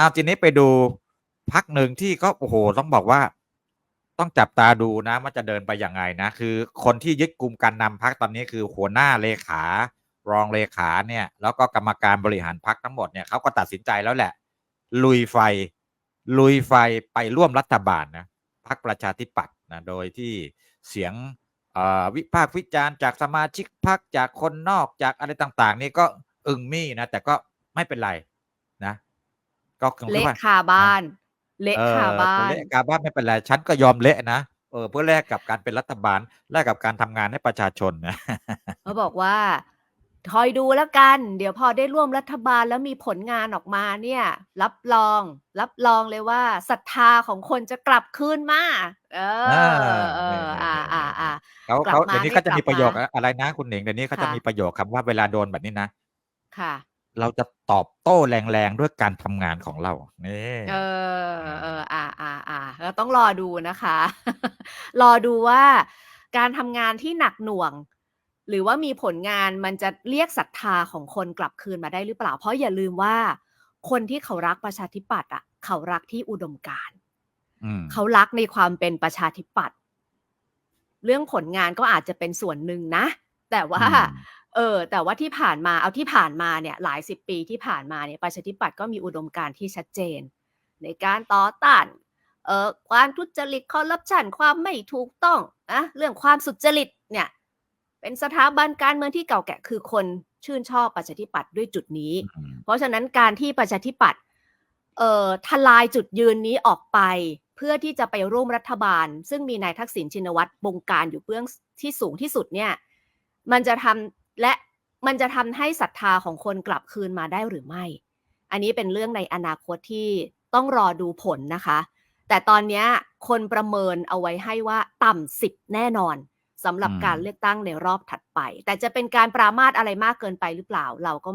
เอาทีนี้ไปดูพักหนึ่งที่ก็โอ้โหต้องบอกว่า ต้องจับตาดูนะว่าจะเดินไปอยังไงนะ คือคนที่ยึดกลุ่มการนำพักตอนนี้คือหัวหน้าเลขารองเลขาเนี่ย แล้วก็กรรมการบริหารพักทั้งหมดเนี่ยเขาก็ตัดสินใจแล้วแหละ ลุยไฟ ลุยไฟไปร่วมรัฐบาลนะพักประชาธิปัตย์นะโดยที่เสียงวิพากษ์วิจารณ์จากสมาชิกพักจากคนนอกจากอะไรต่าง ๆ นี่ก็อึงมี่นะแต่ก็ไม่เป็นไร ก็คงคิดเละว่าคาบ้าน เละเออคาบ้าจะนเละกาบ้านไม่เป็นไรฉันก็ยอมเละนะเออเพื่อแลกกับการเป็นรัฐบาลแลกกับการทำงานให้ประชาชนนะเขาบอกว่าคอยดูแล้วกัน เดี๋ยวพอได้ร่วมรัฐบาลแล้วมีผลงานออกมาเนี่ย รับรอง รับรองเลยว่าศรัทธาของคนจะกลับคืนมา เอออ่าเอนี่อนี่อ่านี่อ่านี่อ่าเขากลับเขามาเดี๋ยวนี้ไม่เขาจะกลับมีประโยคมาอะไรนะคุณหนิงเดี๋ยวนี้เขาจะค่ะมีประโยคคำว่าเวลาโดนแบบนี้นะ ค่ะ เราจะตอบโต้แรงๆ ด้วยการทำงานของเรานี่เอออืเอมออ่าอ่าอ่าเราต้องรอดูนะคะ รอดูว่าการทำงานที่หนักหน่วง หรือว่ามีผลงานมันจะเรียกศรัทธาของคนกลับคืนมาได้หรือเปล่า เพราะอย่าลืมว่า คนที่เขารักประชาธิปัตย์อะ เขารักที่อุดมการณ์อืมเขารักในความเป็นประชาธิปัตย์เรื่องผลงานก็อาจจะเป็นส่วนหนึ่งนะ แต่ว่าอืม เออแต่ว่าที่ผ่านมาเอาที่ผ่านมาเนี่ยหลายสิบปีที่ผ่านมาเนี่ยประชาธิปัตย์ก็มีอุดมการณ์ที่ชัดเจน ในการต่อต้านเอ่อความทุจริตคอร์รัปชันความไม่ถูกต้องนะเรื่องความสุจริตเนี่ยเป็นสถาบันการเมืองที่เก่าแก่คือคนชื่นชอบประชาธิปัตย์ด้วยจุดนี้อืมเพราะฉะนั้นการที่ประชาธิปัตย์เอ่อทลายจุดยืนนี้ออกไป เพื่อที่จะไปร่วมรัฐบาล ซึ่งมีนายทักษิณชินวัตรบงการอยู่เบื้องที่สูงที่สุดเนี่ยมันจะทำ และมันจะทำให้ศรัทธาของคนกลับคืนมาได้หรือไม่ อันนี้เป็นเรื่องในอนาคตที่ต้องรอดูผลนะคะ แต่ตอนเนี้ยคนประเมินเอาไว้ให้ว่าต่ำสิบแน่นอนสำหรับอืมการเลือกตั้งในรอบถัดไป แต่จะเป็นการปรามาสอะไรมากเกินไปหรือเปล่า เราก็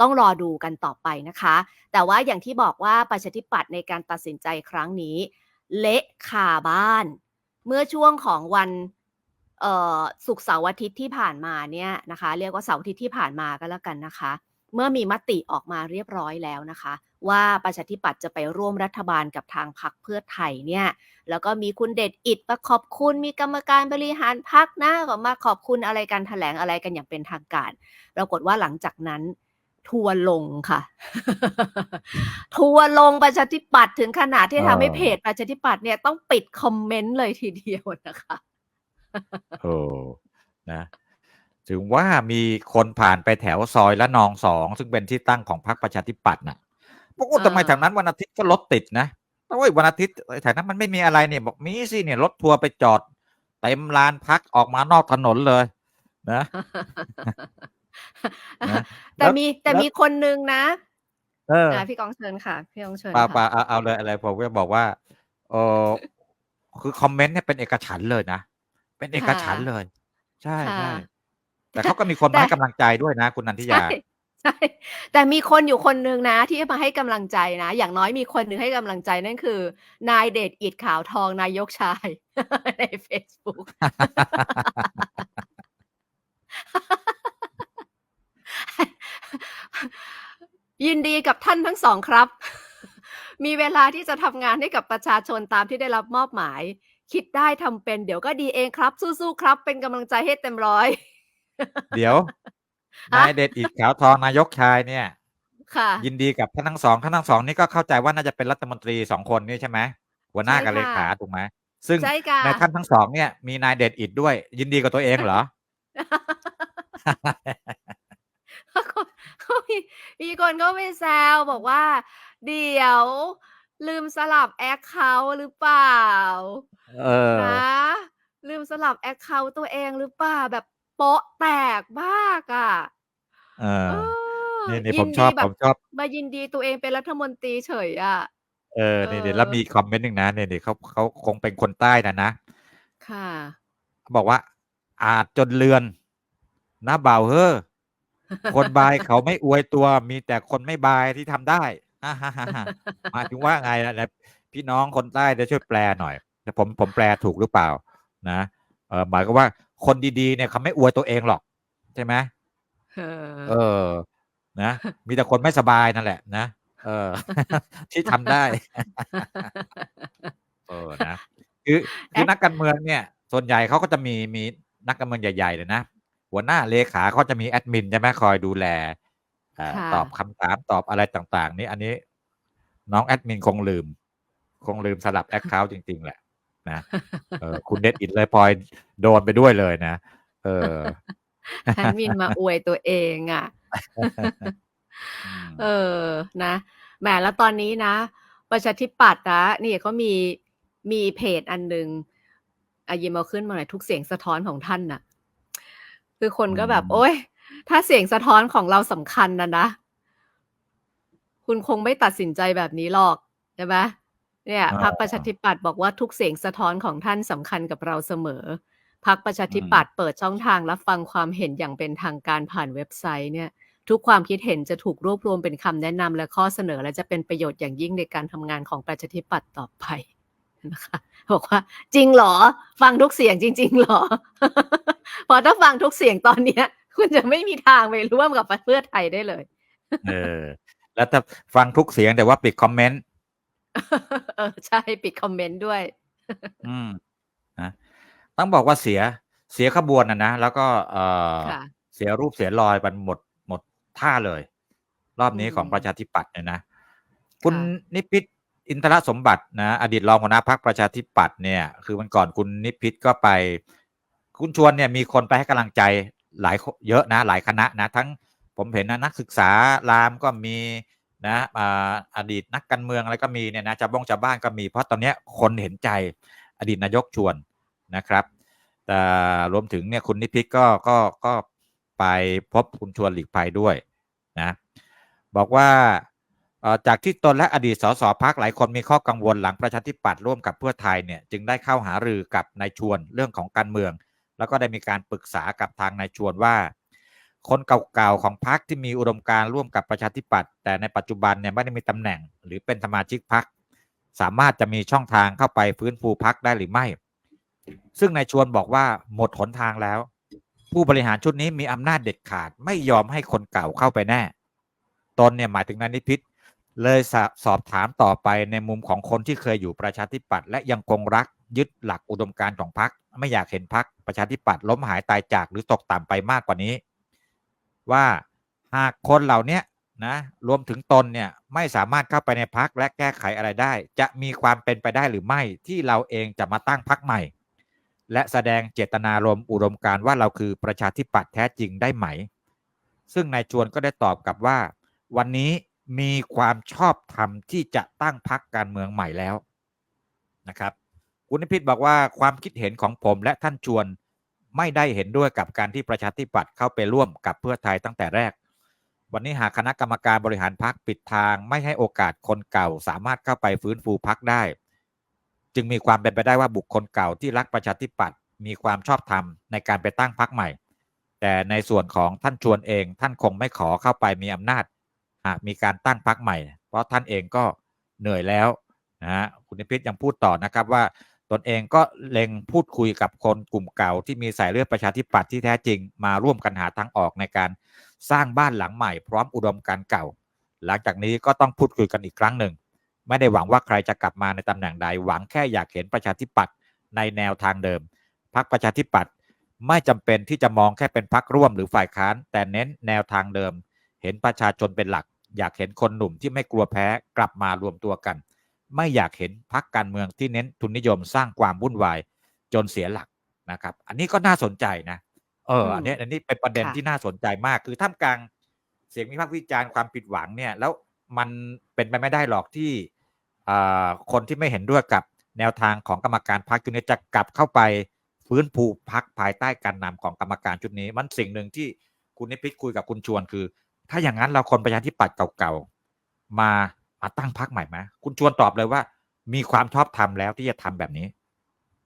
ต้องรอดูกันต่อไปนะคะ แต่ว่าอย่างที่บอกว่าประชาธิปัตย์ในการตัดสินใจครั้งนี้ เละคาบ้าน เมื่อช่วงของวัน เอ่อศุกร์เสาร์อาทิตย์ที่ผ่านมาเนี่ยนะคะ เรียกว่าเสาร์อาทิตย์ที่ผ่านมาก็แล้วกันนะคะ เมื่อมีมติออกมาเรียบร้อยแล้วนะคะ ว่าประชาธิปัตย์จะไปร่วมรัฐบาลกับทางพรรคเพื่อไทยเนี่ยแล้วก็มีคุณเดชอิดมาขอบคุณมีกรรมการบริหารพรรคนะก็มาขอบคุณอะไรกันแถลงอะไรกันอย่างเป็นทางการปรากฏว่าหลังจากนั้นทัวร์ลงค่ะ ทัวร์ลงประชาธิปัตย์ถึงขนาดที่ทำให้เพจประชาธิปัตย์เนี่ยต้องปิดคอมเมนต์เลยทีเดียวนะคะ โอ้นะ ถึงว่ามีคนผ่านไปแถวซอยละนองสอง ซึ่งเป็นที่ตั้งของพรรคประชาธิปัตย์น่ะบอกว่าเออทำไมแถวนั้นวันอาทิตย์ก็รถติดนะโอ้ยวันอาทิตย์แถวนั้นมันไม่มีอะไรเนี่ย บอกมีสิเนี่ยรถทัวร์ไปจอดเต็มลานพักออกมานอกถนนเลย นะนะแต่แล้วมีแต่แล้วมีคนนึงนะเอออะพี่กองเชิญค่ะ พี่กองเชิญปาปาค่ะเอาเอาเลยอะไรผมก็บอกว่าเออคือคอมเมนต์เนี่ยเป็นเอกฉันท์เลยนะ เป็นเอกฉันท์เลย ใช่ ค่ะใช่แต่เขาก็มีคนมาให้กำลังใจด้วยนะ คุณนันทิยาใช่ใช่ แต่มีคนอยู่คนนึงนะ ที่มาให้กำลังใจนะ อย่างน้อยมีคนหนึ่งให้กำลังใจ นั่นคือนายเดชอิดขาวทอง นายกชาย ใน Facebook ยินดีกับท่านทั้งสองครับ มีเวลาที่จะทำงานให้กับประชาชนตามที่ได้รับมอบหมาย คิดได้ทำเป็นเดี๋ยวก็ดีเองครับ สู้ๆครับ เป็นกำลังใจให้เต็มร้อย เดี๋ยวฮะนายเดชอิดขาวทองนายกชายเนี่ยค่ะ ยินดีกับท่านทั้งสองท่านทั้งสองนี่ก็เข้าใจว่าน่าจะเป็นรัฐมนตรีสองคนนี่ใช่ไหมหัวหน้าใช่กับเลค่ะขาถูกไหมซึ่งใช่ค่ะในท่านทั้งสองเนี่ยมีนายเดชอิดด้วย ยินดีกับตัวเองเหรอเขามีมีคนก็ไปแซวบอกว่า เดี๋ยว ลืมสลับแอคเคาท์หรือเปล่าเออ นะลืมสลับแอคเคาท์ตัวเองหรือเปล่าแบบโป๊ะแตกมากอะเออเออนี่นี่ยิผมชอบดีแบผมชอบ มายินดีตัวเองเป็นรัฐมนตรีเฉยอะ เออนี่เอนี่อแล้วมีคอมเมนต์หนึ่งนะเนี่ยนี่เขาเขาคงเป็นคนใต้นะนะค่ะ บอกว่า อาจจนเลือนนะบ่าวเฮ้อคนบายเขาไม่อวยตัว มีแต่คนไม่บายที่ทำได้ ฮ่าฮ่าฮ่าฮ่าหมายถึงว่าไงนะนะพี่น้องคนใต้จะช่วยแปลหน่อยแต่ผมผมแปลถูกหรือเปล่า นะเออหมายก็ว่าคนดีๆเนี่ยเขาไม่อวยตัวเองหรอก ใช่ไหมเออเออนะ มีแต่คนไม่สบายนั่นแหละ นะ เออ ที่ทำได้ เออ นะ คือแอคือดนักการเมืองเนี่ย ส่วนใหญ่เขาก็จะมีมีนักการเมืองใหญ่ๆเลยนะ หัวหน้าเลขาเขาจะมีแอดมินใช่ไหมคอยดูแลอ่าค่ ตอบะคำถามตอบอะไรต่าง ๆ นี่อันนี้น้องแอดมินคงลืม คงลืมสลับแอ็กเคานต์จริง ๆ แหละ นะเออคุณเน็ตอิทเลยพลอยโดนไปด้วยเลยนะ เออแอดมินมาอวยตัวเองอะอืมเออนะแหมแล้วตอนนี้นะ ประชาธิปัตย์นะนี่เขามีมีเพจอันหนึ่งอายิมเอาขึ้นมาหน่อยทุกเสียงสะท้อนของท่านน่ะ คือคนอืก็แบบมโอ๊ย ถ้าเสียงสะท้อนของเราสำคัญน่ะนะ คุณคงไม่ตัดสินใจแบบนี้หรอกใช่ไหมเนี่ยเอพรรคประชาอธิปัตย์บอกว่าทุกเสียงสะท้อนของท่านสำคัญกับเราเสมอพรรคประชาอืธิมปัตย์เปิดช่องทางรับฟังความเห็นอย่างเป็นทางการผ่านเว็บไซต์เนี่ย ทุกความคิดเห็นจะถูกรวบรวมเป็นคำแนะนำและข้อเสนอ และจะเป็นประโยชน์อย่างยิ่งในการทำงานของประชาธิปัตย์ต่อไปนะคะบอกว่า จริงเหรอ ฟังทุกเสียงจริงๆเหรอเพราะถ้าฟังทุกเสียงตอนเนี้ย คุณจะไม่มีทางไปร่วมกับพรรคเพื่อไทยได้เลย เออ แล้วถ้าฟังทุกเสียงแต่ว่าปิดคอมเมนต์เออใช่ปิดคอมเมนต์ด้วย อืมนะต้องบอกว่าเสียเสียขบวนอะนะแล้วก็เอ่อค่ะเสียรูปเสียรอยมันหมดหมดท่าเลย รอบอืนี้ของประมชาธิปัตย์เนี่ยนะคุณค่ะนิพิษอินทรสมบัตินะอดีตรองหัวหน้าพรรคประชาธิปัตย์เนี่ย คือวันก่อนคุณนิพิษก็ไป คุณชวนเนี่ยมีคนไปให้กำลังใจ หลายเยอะนะหลายคณะนะทั้งผมเห็นนะนักศึกษารามก็มีนะออดีตนักการเมืองอะไรก็มีเนี่ยนะชาวบ้งชาวบ้านก็มีเพราะตอนนี้คนเห็นใจอดีตนายกชวนนะครับ แต่รวมถึงเนี่ยคุณนิพิษก็ก็ก็ไปพบคุณชวนหลีกภัยด้วยนะบอกว่าจากที่ตนและอดีตสสพรรคหลายคนมีข้อกังวลหลังประชาธิปัตย์ร่วมกับเพื่อไทยเนี่ยจึงได้เข้าหารือกับนายชวนเรื่องของการเมือง แล้วก็ได้มีการปรึกษากับทางนายชวนว่า คนเก่าๆของพรรคที่มีอุดมการร่วมกับประชาธิปัตย์แต่ในปัจจุบันเนี่ยไม่ได้มีตำแหน่ง หรือเป็นสมาชิกพรรคสามารถจะมีช่องทางเข้าไปฟื้นฟูพรรคได้หรือไม่ ซึ่งนายชวนบอกว่าหมดหนทางแล้ว ผู้บริหารชุดนี้มีอำนาจเด็ดขาดไม่ยอมให้คนเก่าเข้าไปแน่ ตนเนี่ยหมายถึงนายนิพิษเลยสอบถามต่อไปในมุมของคนที่เคยอยู่ประชาธิปัตย์และยังคงรัก ยึดหลักอุดมการณ์ของพรรคไม่อยากเห็นพรรคประชาธิปัตย์ล้มหายตายจากหรือตกต่ำไปมากกว่านี้ ว่าหากคนเหล่านี้นะรวมถึงตนเนี่ยไม่สามารถเข้าไปในพรรคและแก้ไขอะไรได้ จะมีความเป็นไปได้หรือไม่ที่เราเองจะมาตั้งพรรคใหม่ และแสดงเจตนารมณ์อุดมการณ์ว่าเราคือประชาธิปัตย์แท้จริงได้ไหม ซึ่งนายชวนก็ได้ตอบกลับว่า วันนี้มีความชอบธรรมที่จะตั้งพรรคการเมืองใหม่แล้วนะครับ คุณนิพิษบอกว่าความคิดเห็นของผมและท่านชวนไม่ได้เห็นด้วยกับการที่ประชาธิปัตย์เข้าไปร่วมกับเพื่อไทยตั้งแต่แรก วันนี้หากคณะกรรมการบริหารพรรคปิดทาง ไม่ให้โอกาสคนเก่า สามารถเข้าไปฟื้นฟูพรรคได้ จึงมีความเป็นไปได้ว่าบุคคลเก่าที่รักประชาธิปัตย์มีความชอบธรรมในการไปตั้งพรรคใหม่ แต่ในส่วนของท่านชวนเองท่านคงไม่ขอเข้าไปมีอำนาจ หากมีการตั้งพรรคใหม่ เพราะท่านเองก็เหนื่อยแล้วนะฮะคุณนิพิษยังพูดต่อนะครับว่า ตนเองก็เล็งพูดคุยกับคนกลุ่มเก่าที่มีสายเลือดประชาธิปัตย์ที่แท้จริง มาร่วมกันหาทางออกในการสร้างบ้านหลังใหม่พร้อมอุดมการเก่า หลังจากนี้ก็ต้องพูดคุยกันอีกครั้งหนึ่ง ไม่ได้หวังว่าใครจะกลับมาในตำแหน่งใด หวังแค่อยากเห็นประชาธิปัตย์ในแนวทางเดิมพรรคประชาธิปัตย์ไม่จำเป็นที่จะมองแค่เป็นพรรคร่วมหรือฝ่ายค้าน แต่เน้นแนวทางเดิม เห็นประชาชนเป็นหลัก อยากเห็นคนหนุ่มที่ไม่กลัวแพ้กลับมารวมตัวกัน ไม่อยากเห็นพรรคการเมืองที่เน้นทุนนิยมสร้างความวุ่นวายจนเสียหลักนะครับ อันนี้ก็น่าสนใจนะ เอออือันมนี้อันนี้เป็นประเด็นค่ะที่น่าสนใจมาก คือท่ามกลางเสียงวิพากษ์วิจารณ์ความผิดหวังเนี่ย แล้วมันเป็นไปไม่ได้หรอกที่อ่าคนที่ไม่เห็นด้วยกับแนวทางของกรรมการพรรคชุดนี้จะกลับเข้าไปฟื้นฟูพรรคภายใต้การนำของกรรมการชุดนี้ มันสิ่งหนึ่งที่คุณนิพิษคุยกับคุณชวนคือ ถ้าอย่างนั้นเราคนประชาธิปัตย์เก่าๆมา มาตั้งพรรคใหม่ไหมคุณชวนตอบเลยว่า มีความชอบธรรมแล้วที่จะทำแบบนี้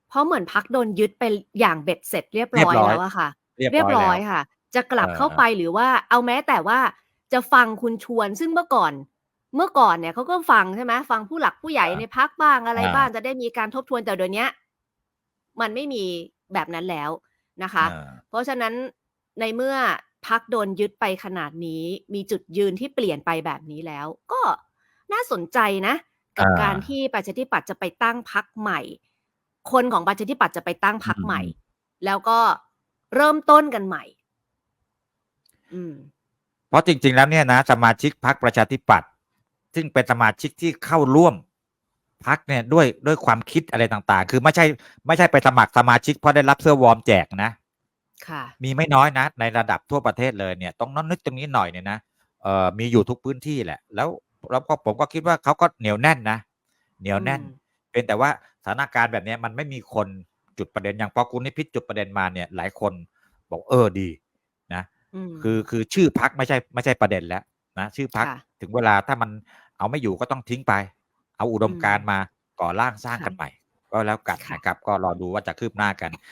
เพราะเหมือนพรรคโดนยึดไปอย่างเบ็ดเสร็จเรียบเรียร้บอยร้อยแล้วอะค่ะ เรียบเรียบร้ร้ออยยแล้วค่ะ จะกลับเออเข้าไปหรือว่าเอาแม้แต่ว่าจะฟังคุณชวนซึ่งเมื่อก่อน เมื่อก่อนเนี่ยเขาก็ฟังใช่ไหมฟังผู้หลักผู้ใหญ่อ่าในพักบ้างอะไรอ่าบ้างจะได้มีการทบทวนแต่เดี๋ยวนี้มันไม่มีแบบนั้นแล้วนะคะอ่าเพราะฉะนั้นในเมื่อพักโดนยึดไปขนาดนี้ มีจุดยืนที่เปลี่ยนไปแบบนี้แล้ว ก็ น่าสนใจนะ กับอ่าการที่ประชาธิปัตย์จะไปตั้งพักใหม่ คนของประชาธิปัตย์จะไปตั้งพักอืมใหม่ แล้วก็เริ่มต้นกันใหม่ อืมเพราะจริง ๆ แล้วเนี่ยนะสมาชิกพรรคประชาธิปัตย์ซึ่งเป็นสมาชิกที่เข้าร่วมพรรคเนี่ยด้วยด้วยความคิดอะไรต่างๆ คือไม่ใช่ ไม่ใช่ไปสมัครสมาชิกเพราะได้รับเสื้อวอร์มแจกนะค่ะ มีไม่น้อยนะ ในระดับทั่วประเทศเลยเนี่ยต้องน้องนึกตรงนี้หน่อยเนี่ยนะเอ่อมีอยู่ทุกพื้นที่แหละ แล้ว แล้วก็ผมก็คิดว่าเขาก็เหนียวแน่นนะ เหนียวแน่นอืมเป็นแต่ว่าสถานการณ์แบบเนี้ยมันไม่มีคนจุดประเด็นอย่างพอคุณนิพิษจุดประเด็นมาเนี่ยหลายคนบอกเออดีนะอืมคือคือชื่อพักไม่ใช่ไม่ใช่ประเด็นแล้วนะชื่อพักค่ะถึงเวลาถ้ามันเอาไม่อยู่ก็ต้องทิ้งไป เอาอุดมการณ์มาก่อร่างสร้างค่ะกันใหม่ ก็แล้วกันค่ะนะครับ ก็รอดูว่าจะคืบหน้ากัน